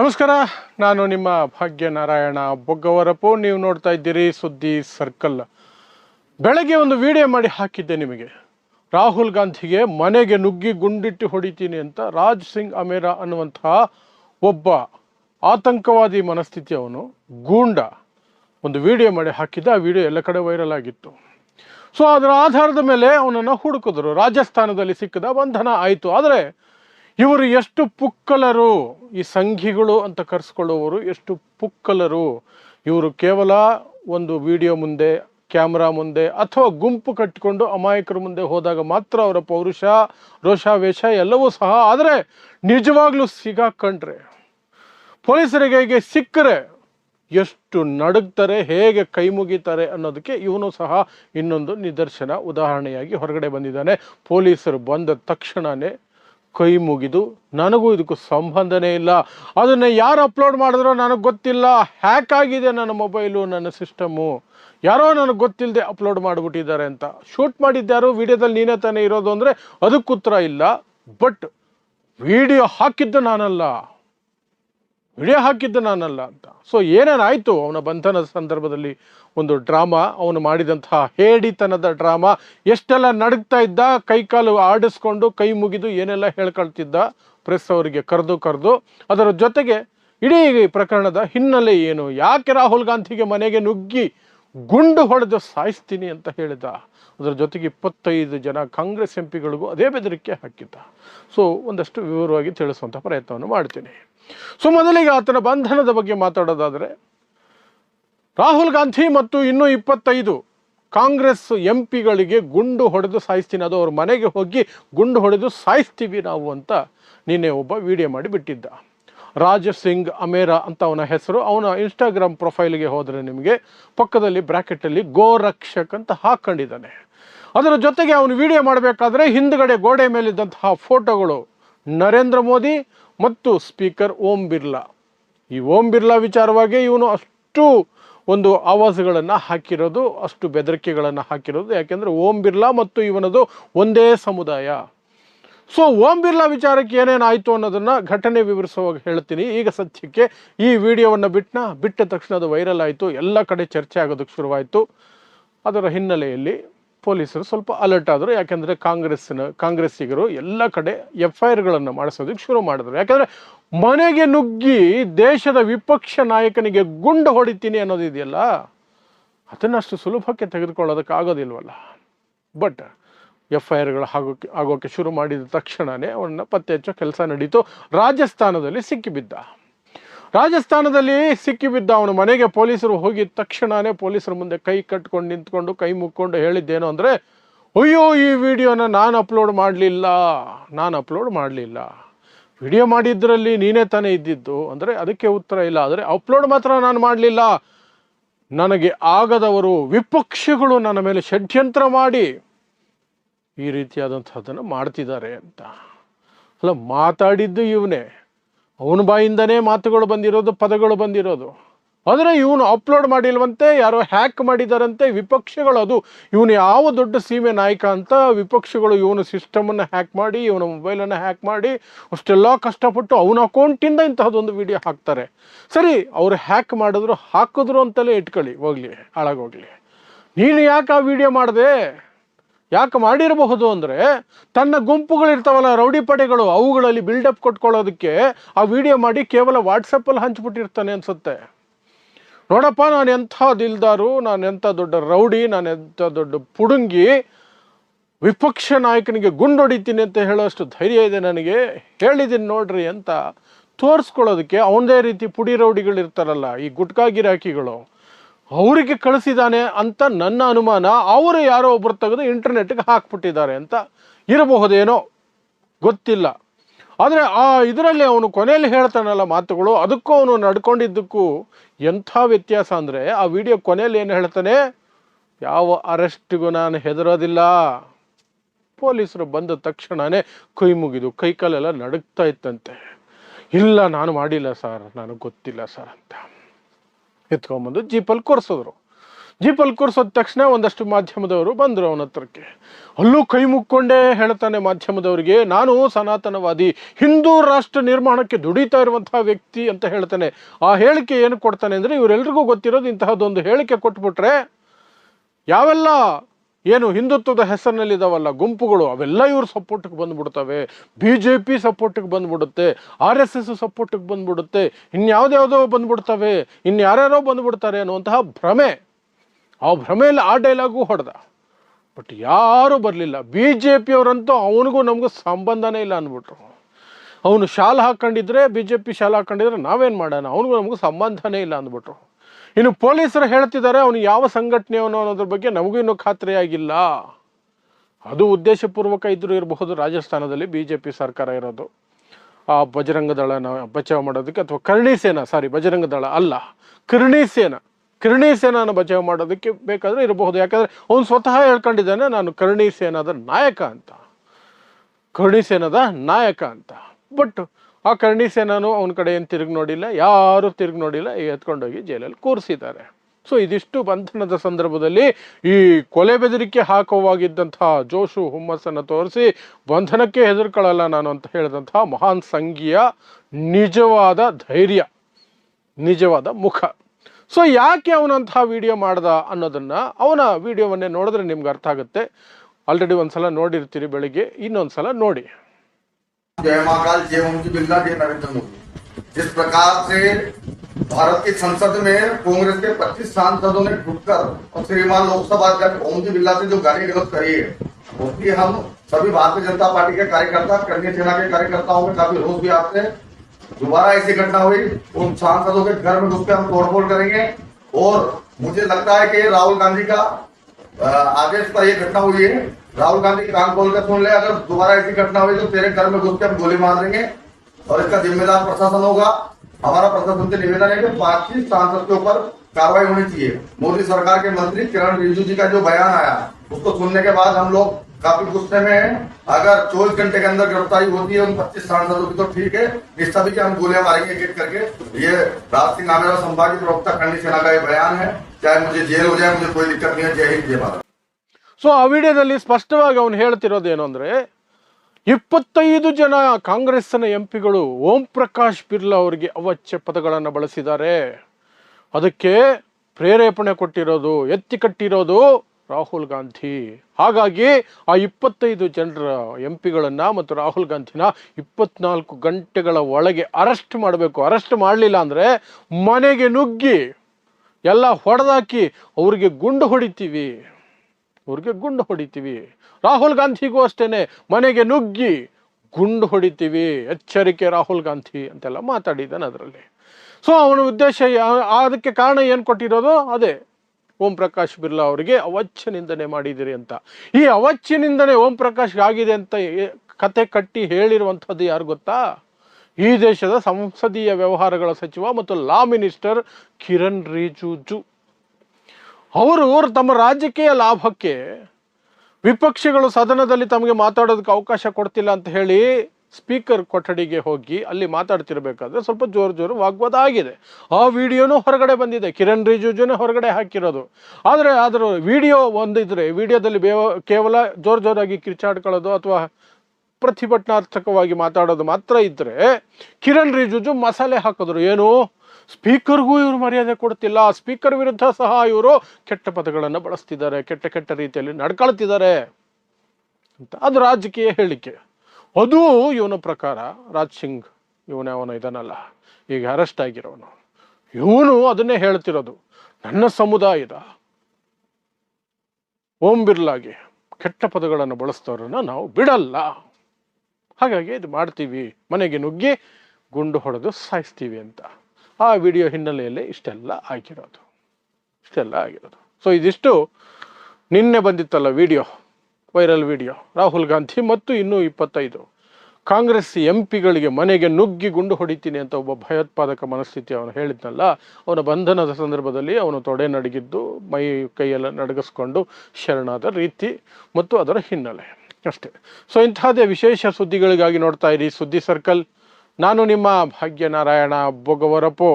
ನಮಸ್ಕಾರ, ನಾನು ನಿಮ್ಮ ಭಾಗ್ಯ ನಾರಾಯಣ ಬೊಗ್ಗವರಪ್ಪು ನೀವು ನೋಡ್ತಾ ಇದ್ದೀರಿ ಸುದ್ದಿ ಸರ್ಕಲ್. ಬೆಳಗ್ಗೆ ಒಂದು ವಿಡಿಯೋ ಮಾಡಿ ಹಾಕಿದ್ದೆ ನಿಮಗೆ. ರಾಹುಲ್ ಗಾಂಧಿಗೆ ಮನೆಗೆ ನುಗ್ಗಿ ಗುಂಡಿಟ್ಟು ಹೊಡಿತೀನಿ ಅಂತ ರಾಜ್ ಸಿಂಗ್ ಅಮೇರಾ ಅನ್ನುವಂತಹ ಒಬ್ಬ ಆತಂಕವಾದಿ ಮನಸ್ಥಿತಿ ಅವನು, ಗೂಂಡ. ಒಂದು ವಿಡಿಯೋ ಮಾಡಿ ಹಾಕಿದ್ದ, ಆ ವಿಡಿಯೋ ಎಲ್ಲ ಕಡೆ ವೈರಲ್ ಆಗಿತ್ತು. ಸೊ, ಅದರ ಆಧಾರದ ಮೇಲೆ ಅವನನ್ನು ಹುಡುಕಿದ್ರು. ರಾಜಸ್ಥಾನದಲ್ಲಿ ಸಿಕ್ಕದ ಬಂಧನ ಆಯಿತು. ಆದರೆ ಇವರು ಎಷ್ಟು ಪುಕ್ಕಲರು? ಈ ಸಂಘಿಗಳು ಅಂತ ಕರೆಸ್ಕೊಳ್ಳುವವರು ಎಷ್ಟು ಪುಕ್ಕಲರು? ಇವರು ಕೇವಲ ಒಂದು ವಿಡಿಯೋ ಮುಂದೆ, ಕ್ಯಾಮ್ರಾ ಮುಂದೆ ಅಥವಾ ಗುಂಪು ಕಟ್ಟಿಕೊಂಡು ಅಮಾಯಕರ ಮುಂದೆ ಹೋದಾಗ ಮಾತ್ರ ಅವರ ಪೌರುಷ, ರೋಷಾವೇಶ ಎಲ್ಲವೂ ಸಹ. ಆದರೆ ನಿಜವಾಗ್ಲೂ ಸಿಗಾಕೊಂಡ್ರೆ ಪೊಲೀಸರಿಗೆ ಸಿಕ್ಕರೆ ಎಷ್ಟು ನಡುಗ್ತಾರೆ, ಹೇಗೆ ಕೈ ಮುಗಿತಾರೆ ಅನ್ನೋದಕ್ಕೆ ಇವನು ಸಹ ಇನ್ನೊಂದು ನಿದರ್ಶನ, ಉದಾಹರಣೆಯಾಗಿ ಹೊರಗಡೆ ಬಂದಿದ್ದಾನೆ. ಪೊಲೀಸರು ಬಂದ ತಕ್ಷಣವೇ ಕೈ ಮುಗಿದು ನನಗೂ ಇದಕ್ಕೂ ಸಂಬಂಧನೇ ಇಲ್ಲ. ಅದನ್ನು ಯಾರು ಅಪ್ಲೋಡ್ ಮಾಡಿದ್ರೋ ನನಗೆ ಗೊತ್ತಿಲ್ಲ. ಹ್ಯಾಕ್ ಆಗಿದೆ ನನ್ನ ಮೊಬೈಲು ನನ್ನ ಸಿಸ್ಟಮು ಯಾರೋ ನನಗೆ ಗೊತ್ತಿಲ್ಲದೆ ಅಪ್ಲೋಡ್ ಮಾಡಿಬಿಟ್ಟಿದ್ದಾರೆ ಅಂತ. ಶೂಟ್ ಮಾಡಿದ್ದಾರೋ ವಿಡಿಯೋದಲ್ಲಿ ನೀನೇ ತಾನೇ ಇರೋದು ಅಂದರೆ ಅದಕ್ಕೆ ಉತ್ತರ ಇಲ್ಲ. ಬಟ್ ವಿಡಿಯೋ ಹಾಕಿದ್ದು ನಾನಲ್ಲ. ವಿಡಿಯೋ ಹಾಕಿದ್ದು ನಾನಲ್ಲ ಅಂತ. ಸೊ ಏನೇನಾಯಿತು? ಅವನ ಬಂಧನದ ಸಂದರ್ಭದಲ್ಲಿ ಒಂದು ಡ್ರಾಮಾ, ಅವನು ಮಾಡಿದಂತಹ ಹೇಡಿತನದ ಡ್ರಾಮಾ, ಎಷ್ಟೆಲ್ಲ ನಡುಗ್ತಾ ಇದ್ದ, ಕೈಕಾಲು ಆಡಿಸ್ಕೊಂಡು ಕೈ ಮುಗಿದು ಏನೆಲ್ಲ ಹೇಳ್ಕೊಳ್ತಿದ್ದ ಪ್ರೆಸ್ ಅವರಿಗೆ ಕರೆದು ಕರೆದು, ಅದರ ಜೊತೆಗೆ ಇಡೀ ಪ್ರಕರಣದ ಹಿನ್ನೆಲೆ ಏನು? ಯಾಕೆ ರಾಹುಲ್ ಗಾಂಧಿಗೆ ಮನೆಗೆ ನುಗ್ಗಿ ಗುಂಡು ಹೊಡೆದು ಸಾಯಿಸ್ತೀನಿ ಅಂತ ಹೇಳಿದ? ಅದರ ಜೊತೆಗೆ ಇಪ್ಪತ್ತೈದು ಜನ ಕಾಂಗ್ರೆಸ್ ಎಂ ಪಿಗಳಿಗೂ ಅದೇ ಬೆದರಿಕೆ ಹಾಕಿದ್ದ. ಸೊ ಒಂದಷ್ಟು ವಿವರವಾಗಿ ತಿಳಿಸುವಂಥ ಪ್ರಯತ್ನವನ್ನು ಮಾಡ್ತೀನಿ. ಸೊ ಮೊದಲಿಗೆ ಆತನ ಬಂಧನದ ಬಗ್ಗೆ ಮಾತಾಡೋದಾದರೆ, ರಾಹುಲ್ ಗಾಂಧಿ ಮತ್ತು ಇನ್ನೂ ಇಪ್ಪತ್ತೈದು ಕಾಂಗ್ರೆಸ್ ಎಂ ಪಿಗಳಿಗೆ ಗುಂಡು ಹೊಡೆದು ಸಾಯಿಸ್ತೀನಿ, ಅದು ಅವ್ರ ಮನೆಗೆ ಹೋಗಿ ಗುಂಡು ಹೊಡೆದು ಸಾಯಿಸ್ತೀವಿ ನಾವು ಅಂತ ನಿನ್ನೆ ಒಬ್ಬ ವಿಡಿಯೋ ಮಾಡಿ ಬಿಟ್ಟಿದ್ದ. ರಾಜ ಸಿಂಗ್ ಅಮೇರಾ ಅಂತ ಅವನ ಹೆಸರು, ಅವನ ಇನ್ಸ್ಟಾಗ್ರಾಮ್ ಪ್ರೊಫೈಲ್ಗೆ ಹೋದರೆ ನಿಮಗೆ ಪಕ್ಕದಲ್ಲಿ ಬ್ರ್ಯಾಕೆಟಲ್ಲಿ ಗೋರಕ್ಷಕ್ ಅಂತ ಹಾಕ್ಕೊಂಡಿದ್ದಾನೆ ಅದರ ಜೊತೆಗೆ ಅವನು ವಿಡಿಯೋ ಮಾಡಬೇಕಾದ್ರೆ ಹಿಂದ್ಗಡೆ ಗೋಡೆ ಮೇಲಿದ್ದಂತಹ ಫೋಟೋಗಳು ನರೇಂದ್ರ ಮೋದಿ ಮತ್ತು ಸ್ಪೀಕರ್ ಓಂ ಬಿರ್ಲಾ. ಈ ಓಂ ಬಿರ್ಲಾ ವಿಚಾರವಾಗಿ ಇವನು ಅಷ್ಟು ಒಂದು ಆವಾಜುಗಳನ್ನು ಹಾಕಿರೋದು, ಅಷ್ಟು ಬೆದರಿಕೆಗಳನ್ನು ಹಾಕಿರೋದು. ಯಾಕೆಂದರೆ ಓಂ ಬಿರ್ಲಾ ಮತ್ತು ಇವನದು ಒಂದೇ ಸಮುದಾಯ. ಸೊ ಓಂ ಬಿರ್ಲಾ ವಿಚಾರಕ್ಕೆ ಏನೇನಾಯಿತು ಅನ್ನೋದನ್ನು ಘಟನೆ ವಿವರಿಸುವಾಗ ಹೇಳ್ತೀನಿ. ಈಗ ಸದ್ಯಕ್ಕೆ ಈ ವಿಡಿಯೋವನ್ನು ಬಿಟ್ಟನ ಬಿಟ್ಟ ತಕ್ಷಣ ಅದು ವೈರಲ್ ಆಯಿತು. ಎಲ್ಲ ಕಡೆ ಚರ್ಚೆ ಆಗೋದಕ್ಕೆ ಶುರುವಾಯಿತು. ಅದರ ಹಿನ್ನೆಲೆಯಲ್ಲಿ ಪೊಲೀಸರು ಸ್ವಲ್ಪ ಅಲರ್ಟ್ ಆದರು. ಯಾಕೆಂದರೆ ಕಾಂಗ್ರೆಸ್ಸಿನ, ಕಾಂಗ್ರೆಸ್ಸಿಗರು ಎಲ್ಲ ಕಡೆ ಎಫ್ ಐ ಆರ್ಗಳನ್ನು ಮಾಡಿಸೋದಕ್ಕೆ ಶುರು ಮಾಡಿದ್ರು. ಯಾಕೆಂದರೆ ಮನೆಗೆ ನುಗ್ಗಿ ದೇಶದ ವಿಪಕ್ಷ ನಾಯಕನಿಗೆ ಗುಂಡು ಹೊಡಿತೀನಿ ಅನ್ನೋದಿದೆಯಲ್ಲ ಅದನ್ನಷ್ಟು ಸುಲಭಕ್ಕೆ ತೆಗೆದುಕೊಳ್ಳೋದಕ್ಕೆ ಆಗೋದಿಲ್ವಲ್ಲ? ಬಟ್ ಎಫ್ ಐ ಆರ್ಗಳು ಆಗೋಕ್ಕೆ ಆಗೋಕ್ಕೆ ಶುರು ಮಾಡಿದ ತಕ್ಷಣವೇ ಅವನ್ನ ಪತ್ತೆ ಹಚ್ಚೋ ಕೆಲಸ ನಡೀತು. ರಾಜಸ್ಥಾನದಲ್ಲಿ ಸಿಕ್ಕಿಬಿದ್ದ. ರಾಜಸ್ಥಾನದಲ್ಲಿ ಸಿಕ್ಕಿಬಿದ್ದ ಅವನು ಮನೆಗೆ ಪೊಲೀಸರು ಹೋಗಿದ ತಕ್ಷಣನೇ ಪೊಲೀಸರ ಮುಂದೆ ಕೈ ಕಟ್ಕೊಂಡು ನಿಂತ್ಕೊಂಡು ಕೈ ಮುಕ್ಕೊಂಡು ಹೇಳಿದ್ದೇನು ಅಂದರೆ, ಅಯ್ಯೋ, ಈ ವಿಡಿಯೋನ ನಾನು ಅಪ್ಲೋಡ್ ಮಾಡಲಿಲ್ಲ, ನಾನು ಅಪ್ಲೋಡ್ ಮಾಡಲಿಲ್ಲ. ವಿಡಿಯೋ ಮಾಡಿದ್ರಲ್ಲಿ ನೀನೇ ತಾನೇ ಇದ್ದಿದ್ದು. ಅಂದರೆ ಅದಕ್ಕೆ ಉತ್ತರ ಇಲ್ಲ. ಆದರೆ ಅಪ್ಲೋಡ್ ಮಾತ್ರ ನಾನು ಮಾಡಲಿಲ್ಲ. ನನಗೆ ಆಗದವರು ವಿಪಕ್ಷಗಳು ನನ್ನ ಮೇಲೆ ಷಡ್ಯಂತ್ರ ಮಾಡಿ ಈ ರೀತಿಯಾದಂಥದ್ದನ್ನು ಮಾಡ್ತಿದ್ದಾರೆ ಅಂತ. ಅಲ್ಲ, ಮಾತಾಡಿದ್ದು ಇವನೇ. ಅವನ ಬಾಯಿಂದನೇ ಮಾತುಗಳು ಬಂದಿರೋದು, ಪದಗಳು ಬಂದಿರೋದು. ಆದರೆ ಇವನು ಅಪ್ಲೋಡ್ ಮಾಡಿಲ್ವಂತೆ, ಯಾರೋ ಹ್ಯಾಕ್ ಮಾಡಿದಾರಂತೆ, ವಿಪಕ್ಷಗಳು ಅದು. ಇವನು ಯಾವ ದೊಡ್ಡ ಸೀಮೆ ನಾಯಕ ಅಂತ ವಿಪಕ್ಷಗಳು ಇವನು ಸಿಸ್ಟಮನ್ನು ಹ್ಯಾಕ್ ಮಾಡಿ, ಇವನ ಮೊಬೈಲನ್ನು ಹ್ಯಾಕ್ ಮಾಡಿ, ಅಷ್ಟೆಲ್ಲ ಕಷ್ಟಪಟ್ಟು ಅವನ ಅಕೌಂಟಿಂದ ಇಂತಹದ್ದೊಂದು ವಿಡಿಯೋ ಹಾಕ್ತಾರೆ. ಸರಿ, ಅವರು ಹ್ಯಾಕ್ ಮಾಡಿದ್ರು, ಹಾಕಿದ್ರು ಅಂತಲೇ ಇಟ್ಕೊಳ್ಳಿ, ಹೋಗಲಿ, ಹಾಳಾಗೋಗ್ಲಿ. ನೀನು ಯಾಕೆ ಆ ವಿಡಿಯೋ ಮಾಡಿದೆ? ಯಾಕೆ ಮಾಡಿರಬಹುದು ಅಂದರೆ ತನ್ನ ಗುಂಪುಗಳಿರ್ತಾವಲ್ಲ ರೌಡಿ ಪಡೆಗಳು, ಅವುಗಳಲ್ಲಿ ಬಿಲ್ಡಪ್ ಕೊಟ್ಕೊಳ್ಳೋದಕ್ಕೆ ಆ ವಿಡಿಯೋ ಮಾಡಿ ಕೇವಲ ವಾಟ್ಸಪ್ಪಲ್ಲಿ ಹಂಚಿಬಿಟ್ಟಿರ್ತಾನೆ ಅನಿಸುತ್ತೆ. ನೋಡಪ್ಪ, ನಾನು ಎಂಥ ದಿಲ್ದಾರು, ನಾನು ಎಂಥ ದೊಡ್ಡ ರೌಡಿ, ನಾನು ಎಂಥ ದೊಡ್ಡ ಪುಡುಂಗಿ, ವಿಪಕ್ಷ ನಾಯಕನಿಗೆ ಗುಂಡೊಡಿತೀನಿ ಅಂತ ಹೇಳೋಷ್ಟು ಧೈರ್ಯ ಇದೆ ನನಗೆ. ಹೇಳಿದ್ದೀನಿ ನೋಡ್ರಿ ಅಂತ ತೋರಿಸ್ಕೊಳ್ಳೋದಕ್ಕೆ ಅವನದೇ ರೀತಿ ಪುಡಿ ರೌಡಿಗಳಿರ್ತಾರಲ್ಲ, ಈ ಗುಟ್ಕಾ ಗಿರಾಕಿಗಳು. ಅವರಿಗೆ ಕಳಿಸಿದ್ದಾನೆ ಅಂತ ನನ್ನ ಅನುಮಾನ. ಅವರು ಯಾರೋ ಒಬ್ಬರು ತೆಗೆದು ಇಂಟರ್ನೆಟ್ಗೆ ಹಾಕ್ಬಿಟ್ಟಿದ್ದಾರೆ ಅಂತ ಇರಬಹುದೇನೋ? ಗೊತ್ತಿಲ್ಲ. ಆದರೆ ಆ ಇದರಲ್ಲಿ ಅವನು ಕೊನೆಯಲ್ಲಿ ಹೇಳ್ತಾನಲ್ಲ ಮಾತುಗಳು, ಅದಕ್ಕೂ ಅವನು ನಡ್ಕೊಂಡಿದ್ದಕ್ಕೂ ಎಂಥ ವ್ಯತ್ಯಾಸ ಅಂದರೆ, ಆ ವಿಡಿಯೋ ಕೊನೆಯಲ್ಲಿ ಏನು ಹೇಳ್ತಾನೆ? ಯಾವ ಅರೆಸ್ಟಿಗೂ ನಾನು ಹೆದರೋದಿಲ್ಲ. ಪೊಲೀಸರು ಬಂದ ತಕ್ಷಣವೇ ಕೈ ಮುಗಿದು ಕೈಕಾಲೆಲ್ಲ ನಡುಗ್ತಾ ಇತ್ತಂತೆ. ಇಲ್ಲ, ನಾನು ಮಾಡಿಲ್ಲ ಸರ್. ನನಗೆ ಗೊತ್ತಿಲ್ಲ ಸರ್ ಅಂತ. ಎತ್ಕೊಂಬಂದು ಜೀಪಲ್ಲಿ ಕೊರ್ಸಿದ್ರು. ಜೀಪಲ್ಲಿ ಕೂರಿಸೋದ ತಕ್ಷಣ ಒಂದಷ್ಟು ಮಾಧ್ಯಮದವರು ಬಂದರು ಅವನ ಹತ್ರಕ್ಕೆ. ಅಲ್ಲೂ ಕೈ ಮುಕ್ಕೊಂಡೇ ಹೇಳ್ತಾನೆ ಮಾಧ್ಯಮದವರಿಗೆ, ನಾನು ಸನಾತನವಾದಿ, ಹಿಂದೂ ರಾಷ್ಟ್ರ ನಿರ್ಮಾಣಕ್ಕೆ ದುಡಿತಾ ಇರುವಂತಹ ವ್ಯಕ್ತಿ ಅಂತ ಹೇಳ್ತಾನೆ. ಆ ಹೇಳಿಕೆ ಏನು ಕೊಡ್ತಾನೆ ಅಂದರೆ, ಇವರೆಲ್ರಿಗೂ ಗೊತ್ತಿರೋದು ಇಂತಹದ್ದೊಂದು ಹೇಳಿಕೆ ಕೊಟ್ಬಿಟ್ರೆ, ಯಾವೆಲ್ಲ ಏನು ಹಿಂದುತ್ವದ ಹೆಸರಿನಲ್ಲಿದ್ದಾವಲ್ಲ ಗುಂಪುಗಳು, ಅವೆಲ್ಲ ಇವ್ರ ಸಪೋರ್ಟಿಗೆ ಬಂದ್ಬಿಡ್ತವೆ. ಬಿ ಜೆ ಪಿ ಸಪೋರ್ಟಿಗೆ ಬಂದ್ಬಿಡುತ್ತೆ. ಆರ್ ಎಸ್ ಎಸ್ ಸಪೋರ್ಟಿಗೆ ಬಂದ್ಬಿಡುತ್ತೆ. ಇನ್ಯಾವುದ್ಯಾವುದೋ ಬಂದ್ಬಿಡ್ತವೆ. ಇನ್ಯಾರ್ಯಾರೋ ಬಂದ್ಬಿಡ್ತಾರೆ ಅನ್ನುವಂತಹ ಭ್ರಮೆ. ಆ ಭ್ರಮೆಯಲ್ಲಿ ಆ ಡೈಲಾಗು ಹೊಡೆದ. ಬಟ್ ಯಾರೂ ಬರಲಿಲ್ಲ. ಬಿ ಜೆ ಪಿಯವರಂತೂ ಅವನಿಗೂ ನಮಗೂ ಸಂಬಂಧನೇ ಇಲ್ಲ ಅಂದ್ಬಿಟ್ರು. ಅವನು ಶಾಲ್ ಹಾಕೊಂಡಿದ್ರೆ ಬಿ ಜೆ ಪಿ ಶಾಲ್ ಹಾಕೊಂಡಿದ್ರೆ ನಾವೇನು ಮಾಡೋಣ? ಅವನಿಗೂ ನಮಗೂ ಸಂಬಂಧನೇ ಇಲ್ಲ ಅಂದ್ಬಿಟ್ರು. ಇನ್ನು ಪೊಲೀಸರು ಹೇಳ್ತಿದ್ದಾರೆ ಅವನು ಯಾವ ಸಂಘಟನೆಯವನು ಅನ್ನೋದ್ರ ಬಗ್ಗೆ ನಮಗೂ ಇನ್ನೂ ಖಾತ್ರಿಯಾಗಿಲ್ಲ. ಅದು ಉದ್ದೇಶಪೂರ್ವಕ ಇದ್ರೂ ಇರಬಹುದು, ರಾಜಸ್ಥಾನದಲ್ಲಿ ಬಿ ಜೆ ಪಿ ಸರ್ಕಾರ ಇರೋದು. ಆ ಬಜರಂಗ ದಳನ ಬಚಾವ್ ಮಾಡೋದಕ್ಕೆ ಅಥವಾ ಕರ್ಣಿ ಸೇನಾ ಸಾರಿ ಬಜರಂಗ ದಳ ಅಲ್ಲ, ಕಿರಣಿ ಸೇನಾ, ಕಿರಣಿ ಸೇನಾನ ಬಚಾವ್ ಮಾಡೋದಕ್ಕೆ ಬೇಕಾದ್ರೆ ಇರಬಹುದು. ಯಾಕಂದ್ರೆ ಅವನು ಸ್ವತಃ ಹೇಳ್ಕೊಂಡಿದ್ದಾನೆ, ನಾನು ಕರ್ಣಿ ಸೇನಾದ ನಾಯಕ ಅಂತ. ಕರ್ಣಿ ಸೇನಾದ ನಾಯಕ ಅಂತ. ಬಟ್ ಆ ಕರ್ಣಿ ಸೇನಾನು ಅವನ ಕಡೆ ಏನು ತಿರುಗಿ ನೋಡಿಲ್ಲ, ಯಾರು ತಿರುಗಿ ನೋಡಿಲ್ಲ ಎತ್ಕೊಂಡೋಗಿ ಜೈಲಲ್ಲಿ ಕೂರಿಸಿದ್ದಾರೆ. ಸೊ ಇದಿಷ್ಟು ಬಂಧನದ ಸಂದರ್ಭದಲ್ಲಿ ಈ ಕೊಲೆ ಬೆದರಿಕೆ ಹಾಕುವಾಗಿದ್ದಂತಹ ಜೋಶು ಹುಮ್ಮಸ್ಸನ್ನು ತೋರಿಸಿ ಬಂಧನಕ್ಕೆ ಹೆದರ್ಕೊಳ್ಳಲ್ಲ ನಾನು ಅಂತ ಹೇಳಿದಂತಹ ಮಹಾನ್ ಸಂಘಿಯ ನಿಜವಾದ ಧೈರ್ಯ, ನಿಜವಾದ ಮುಖ. ಸೊ ಯಾಕೆ ಅವನಂತಹ ವಿಡಿಯೋ ಮಾಡ್ದ ಅನ್ನೋದನ್ನು ಅವನ ವಿಡಿಯೋವನ್ನೇ ನೋಡಿದ್ರೆ ನಿಮ್ಗೆ ಅರ್ಥ ಆಗುತ್ತೆ. ಆಲ್ರೆಡಿ ಒಂದು ಸಲ ನೋಡಿರ್ತೀರಿ ಬೆಳಿಗ್ಗೆ ಇನ್ನೊಂದು ಸಲ ನೋಡಿ. जय महाकाल जय ओम की बिरला जय नरेंद्र मोदी। जिस प्रकार से भारत की संसद में कांग्रेस के 25 सांसदों ने घुटकर और श्रीमान लोकसभा अध्यक्ष ओम जी बिरला से जो गाली गलौज करी है, उसकी हम सभी भारतीय जनता पार्टी के कार्यकर्ता करनी सेना के कार्यकर्ताओं में काफ़ी रोष भी आते हैं। दोबारा ऐसी घटना हुई, उन सांसदों के घर में घुस हम तोड़फोड़ करेंगे और मुझे लगता है कि राहुल गांधी का आदेश पर यह घटना हुई है। राहुल गांधी कान खोल कर सुन ले, अगर दोबारा ऐसी घटना हुई तो तेरे घर में घुस के हम गोली मार देंगे और इसका जिम्मेदार प्रशासन होगा। हमारा प्रशासन से निवेदन है कि पाँच सांसद के ऊपर कार्रवाई होनी चाहिए। मोदी सरकार के मंत्री किरण रिजिजू जी का जो बयान आया, उसको सुनने के बाद हम लोग काफ़ी गुस्से में हैं। अगर चौबीस घंटे के अंदर गिरफ्तारी होती है उन पच्चीस सांसदों की तो ठीक है। इस सभी के हम गोलियाँ मारेंगे एक करके। ये राज सिंह नामेरा संभागी प्रवक्ता खंडी सेना का ये बयान है। चाहे मुझे जेल हो जाए, मुझे कोई दिक्कत नहीं है। जय हिंद, जय भारत। ಸೊ ಆ ವಿಡಿಯೋದಲ್ಲಿ ಸ್ಪಷ್ಟವಾಗಿ ಅವನು ಏನು ಅಂದರೆ, ಇಪ್ಪತ್ತೈದು ಜನ ಕಾಂಗ್ರೆಸ್ನ ಎಂ ಪಿಗಳು ಓಂ ಪ್ರಕಾಶ್ ಬಿರ್ಲಾ ಅವರಿಗೆ ಅವಚ್ಚ ಪದಗಳನ್ನು ಬಳಸಿದ್ದಾರೆ. ಅದಕ್ಕೆ ಪ್ರೇರೇಪಣೆ ಕೊಟ್ಟಿರೋದು, ಎತ್ತಿ ಕಟ್ಟಿರೋದು ರಾಹುಲ್ ಗಾಂಧಿ. ಹಾಗಾಗಿ ಆ ಇಪ್ಪತ್ತೈದು ಜನರ ಎಂ ಪಿಗಳನ್ನು ಮತ್ತು ರಾಹುಲ್ ಗಾಂಧಿನ ಇಪ್ಪತ್ನಾಲ್ಕು ಗಂಟೆಗಳ ಒಳಗೆ ಅರೆಸ್ಟ್ ಮಾಡಬೇಕು. ಅರೆಸ್ಟ್ ಮಾಡಲಿಲ್ಲ ಅಂದರೆ ಮನೆಗೆ ನುಗ್ಗಿ, ಎಲ್ಲ ಹೊಡೆದಾಕಿ ಅವರಿಗೆ ಗುಂಡು ಹೊಡಿತೀವಿ. ಅವ್ರಿಗೆ ಗುಂಡು ಹೊಡಿತೀವಿ. ರಾಹುಲ್ ಗಾಂಧಿಗೂ ಅಷ್ಟೇನೆ. ಮನೆಗೆ ನುಗ್ಗಿ ಗುಂಡು ಹೊಡಿತೀವಿ. ಎಚ್ಚರಿಕೆ ರಾಹುಲ್ ಗಾಂಧಿ ಅಂತೆಲ್ಲ ಮಾತಾಡಿದ್ದಾನೆ ಅದರಲ್ಲಿ. ಸೊ ಅವನ ಉದ್ದೇಶ ಅದಕ್ಕೆ ಕಾರಣ ಏನು ಕೊಟ್ಟಿರೋದು? ಅದೇ, ಓಂ ಪ್ರಕಾಶ್ ಬಿರ್ಲಾ ಅವರಿಗೆ ಅವಚ್ಚಿನಿಂದನೇ ನಿಂದನೆ ಮಾಡಿದಿರಿ ಅಂತ. ಈ ಅವಚ್ಚಿನಿಂದನೇ ನಿಂದನೆ ಓಂ ಪ್ರಕಾಶ್ ಆಗಿದೆ ಅಂತ ಕತೆ ಕಟ್ಟಿ ಹೇಳಿರುವಂಥದ್ದು ಯಾರು ಗೊತ್ತಾ? ಈ ದೇಶದ ಸಂಸದೀಯ ವ್ಯವಹಾರಗಳ ಸಚಿವ ಮತ್ತು ಲಾ ಮಿನಿಸ್ಟರ್ ಕಿರಣ್ ರಿಜಿಜು. ಅವರು ತಮ್ಮ ರಾಜಕೀಯ ಲಾಭಕ್ಕೆ ವಿಪಕ್ಷಗಳು ಸದನದಲ್ಲಿ ತಮಗೆ ಮಾತಾಡೋದಕ್ಕೆ ಅವಕಾಶ ಕೊಡ್ತಿಲ್ಲ ಅಂತ ಹೇಳಿ ಸ್ಪೀಕರ್ ಕೊಠಡಿಗೆ ಹೋಗಿ ಅಲ್ಲಿ ಮಾತಾಡ್ತಿರ್ಬೇಕಾದ್ರೆ ಸ್ವಲ್ಪ ಜೋರು ಜೋರು ವಾಗ್ವಾದ ಆಗಿದೆ. ಆ ವಿಡಿಯೋನು ಹೊರಗಡೆ ಬಂದಿದೆ. ಕಿರಣ್ ರಿಜಿಜುನೇ ಹೊರಗಡೆ ಹಾಕಿರೋದು. ಆದರೆ ಅದರ ವಿಡಿಯೋ ಒಂದಿದ್ರೆ, ವಿಡಿಯೋದಲ್ಲಿ ಬೇವ, ಕೇವಲ ಜೋರು ಜೋರಾಗಿ ಕಿರ್ಚಾಡ್ಕೊಳ್ಳೋದು ಅಥವಾ ಪ್ರತಿಭಟನಾರ್ಥಕವಾಗಿ ಮಾತಾಡೋದು ಮಾತ್ರ ಇದ್ದರೆ ಕಿರಣ್ ರಿಜಿಜು ಮಸಾಲೆ ಹಾಕಿದ್ರು. ಏನು? ಸ್ಪೀಕರ್ಗೂ ಇವರು ಮರ್ಯಾದೆ ಕೊಡ್ತಿಲ್ಲ. ಸ್ಪೀಕರ್ ವಿರುದ್ಧ ಸಹ ಇವರು ಕೆಟ್ಟ ಪದಗಳನ್ನು ಬಳಸ್ತಿದ್ದಾರೆ. ಕೆಟ್ಟ ಕೆಟ್ಟ ರೀತಿಯಲ್ಲಿ ನಡ್ಕೊಳ್ತಿದ್ದಾರೆ ಅಂತ ಅದು ರಾಜಕೀಯ ಹೇಳಿಕೆ. ಅದು ಇವನ ಪ್ರಕಾರ ರಾಜ್ ಸಿಂಗ್ ಇವನೇ ಅವನು ಇದನ್ನಲ್ಲ ಈಗ ಅರೆಸ್ಟ್ ಆಗಿರೋನು. ಇವನು ಅದನ್ನೇ ಹೇಳ್ತಿರೋದು. ನನ್ನ ಸಮುದಾಯದ ಓಂ ಬಿರ್ಲಾಗೆ ಕೆಟ್ಟ ಪದಗಳನ್ನು ಬಳಸ್ತವ್ರನ್ನ ನಾವು ಬಿಡಲ್ಲ. ಹಾಗಾಗಿ ಇದು ಮಾಡ್ತೀವಿ. ಮನೆಗೆ ನುಗ್ಗಿ ಗುಂಡು ಹೊಡೆದು ಸಾಯಿಸ್ತೀವಿ ಅಂತ. ಆ ವಿಡಿಯೋ ಹಿನ್ನೆಲೆಯಲ್ಲಿ ಇಷ್ಟೆಲ್ಲ ಆಗಿರೋದು. ಇಷ್ಟೆಲ್ಲ ಆಗಿರೋದು. ಸೊ ಇದಿಷ್ಟು ನಿನ್ನೆ ಬಂದಿತ್ತಲ್ಲ video, viral video, Rahul Gandhi ಮತ್ತು ಇನ್ನೂ ಇಪ್ಪತ್ತೈದು. ಕಾಂಗ್ರೆಸ್ ಎಂ ಪಿಗಳಿಗೆ ಮನೆಗೆ ನುಗ್ಗಿ ಗುಂಡು ಹೊಡಿತೀನಿ ಅಂತ ಒಬ್ಬ ಭಯೋತ್ಪಾದಕ ಮನಸ್ಥಿತಿ ಅವನು ಹೇಳಿದ್ನಲ್ಲ, ಅವನ ಬಂಧನದ ಸಂದರ್ಭದಲ್ಲಿ ಅವನು ತೊಡೆ ನಡಗಿದ್ದು, ಮೈ ಕೈಯೆಲ್ಲ ನಡಗಿಸ್ಕೊಂಡು ಶರಣಾದ ರೀತಿ ಮತ್ತು ಅದರ ಹಿನ್ನೆಲೆ. ಅಷ್ಟೇ. ಸೊ ಇಂತಹದೇ ವಿಶೇಷ ಸುದ್ದಿಗಳಿಗಾಗಿ ನೋಡ್ತಾ ಇರಿ ಸುದ್ದಿ ಸರ್ಕಲ್. ನಾನು ನಿಮ್ಮ ಭಾಗ್ಯನಾರಾಯಣ ಬೊಗವರಪೋ